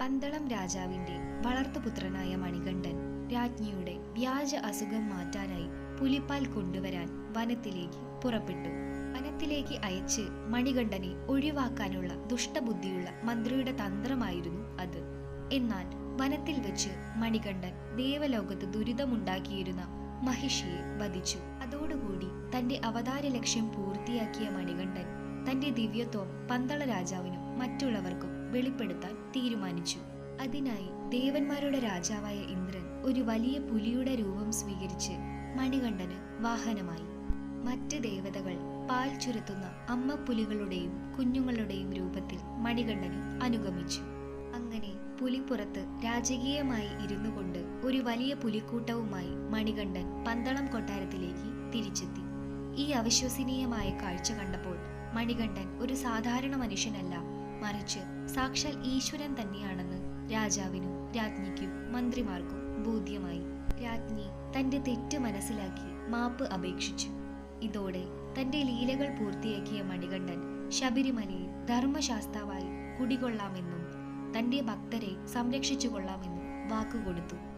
പന്തളം രാജാവിന്റെ വളർത്തുപുത്രനായ മണികണ്ഠൻ രാജ്ഞിയുടെ വ്യാജ അസുഖം മാറ്റാനായി പുലിപ്പാൽ കൊണ്ടുവരാൻ വനത്തിലേക്ക് പുറപ്പെട്ടു. വനത്തിലേക്ക് അയച്ച് മണികണ്ഠനെ ഒഴിവാക്കാനുള്ള ദുഷ്ടബുദ്ധിയുള്ള മന്ത്രിയുടെ തന്ത്രമായിരുന്നു അത്. എന്നാൽ വനത്തിൽ വെച്ച് മണികണ്ഠൻ ദേവലോകത്ത് ദുരിതമുണ്ടാക്കിയിരുന്ന മഹിഷിയെ വധിച്ചു. അതോടുകൂടി തന്റെ അവതാര ലക്ഷ്യം പൂർത്തിയാക്കിയ മണികണ്ഠൻ തന്റെ ദിവ്യത്വം പന്തള രാജാവിനും മറ്റുള്ളവർക്കും വെളിപ്പെടുത്താൻ തീരുമാനിച്ചു. അതിനായി ദേവന്മാരുടെ രാജാവായ ഇന്ദ്രൻ ഒരു വലിയ പുലിയുടെ രൂപം സ്വീകരിച്ച് മണികണ്ഠന് വാഹനമായി. മറ്റ് ദേവതകൾ പാൽ ചുരത്തുന്ന അമ്മ പുലികളുടെയും കുഞ്ഞുങ്ങളുടെയും രൂപത്തിൽ മണികണ്ഠനെ അനുഗമിച്ചു. അങ്ങനെ പുലിപ്പുറത്ത് രാജകീയമായി ഇരുന്നു കൊണ്ട് ഒരു വലിയ പുലിക്കൂട്ടവുമായി മണികണ്ഠൻ പന്തളം കൊട്ടാരത്തിലേക്ക് തിരിച്ചെത്തി. ഈ അവിശ്വസനീയമായ കാഴ്ച കണ്ടപ്പോൾ മണികണ്ഠൻ ഒരു സാധാരണ മനുഷ്യനല്ല മറിച്ച് സാക്ഷാൽ ഈശ്വരൻ തന്നെയാണെന്ന് രാജാവിനും രാജ്ഞിക്കും മന്ത്രിമാർക്കും ബോധ്യമായി. രാജ്ഞി തന്റെ തെറ്റ് മനസ്സിലാക്കി മാപ്പ് അപേക്ഷിച്ചു. ഇതോടെ തന്റെ ലീലകൾ പൂർത്തിയാക്കിയ മണികണ്ഠൻ ശബരിമലയിൽ ധർമ്മശാസ്താവായി കുടികൊള്ളാമെന്നും തന്റെ ഭക്തരെ സംരക്ഷിച്ചു കൊള്ളാമെന്നും വാക്കുകൊടുത്തു.